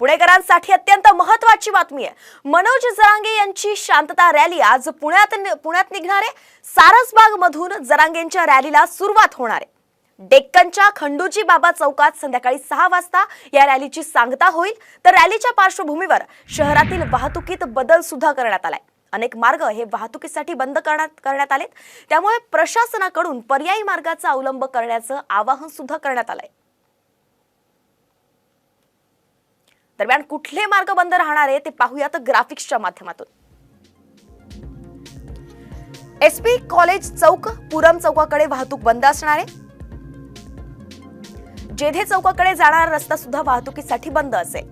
पुणेकरांसाठी अत्यंत महत्वाची बातमी आहे. मनोज जरांगे यांची शांतता रॅली आज पुण्यात पुण्यात निघणारे सारसबाग मधून जरांगेंच्या रॅलीला सुरुवात होणार आहे. डेक्कनच्या खंडूजी बाबा चौकात संध्याकाळी सहा वाजता या रॅलीची सांगता होईल. तर रॅलीच्या पार्श्वभूमीवर शहरातील वाहतुकीत बदल सुद्धा करण्यात आलाय. अनेक मार्ग हे वाहतुकीसाठी बंद करण्यात करण्यात आलेत. त्यामुळे प्रशासनाकडून पर्यायी मार्गाचा अवलंब करण्याचं आवाहन सुद्धा करण्यात आलंय. दरम्यान कुठले मार्ग बंद राहणार आहे ते पाहूयात ग्राफिक्सच्या माध्यमातून. एसपी कॉलेज चौक पुरम चौकाकडे वाहतूक बंद असणार आहे. जेधे चौकाकडे जाणारा रस्ता सुद्धा वाहतुकीसाठी बंद असेल.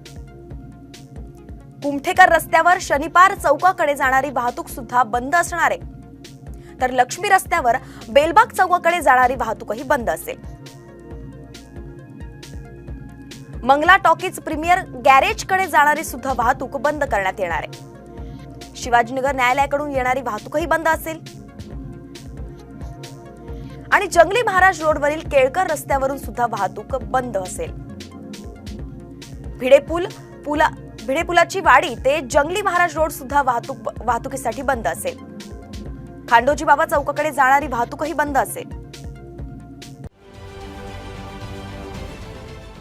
कुमठेकर रस्त्यावर शनिपार चौकाकडे जाणारी वाहतूक सुद्धा बंद असणार आहे. तर लक्ष्मी रस्त्यावर बेलबाग चौकाकडे जाणारी वाहतूकही बंद असेल. मंगला टॉकीज प्रीमियर गॅरेजकडे जाणारी सुद्धा वाहतूक बंद करण्यात येणार आहे. शिवाजीनगर न्यायालयाकडून येणारी वाहतूकही बंद असेल. आणि जंगली महाराज रोडवरील केळकर रस्त्यावरून सुद्धा वाहतूक बंद असेल. भिडे पूल पुला भिडे पुलाची वाडी ते जंगली महाराज रोड सुद्धा वाहतूक वाहतुकीसाठी बंद असेल. खांडोजी बाबा चौकाकडे जाणारी वाहतूकही बंद असेल.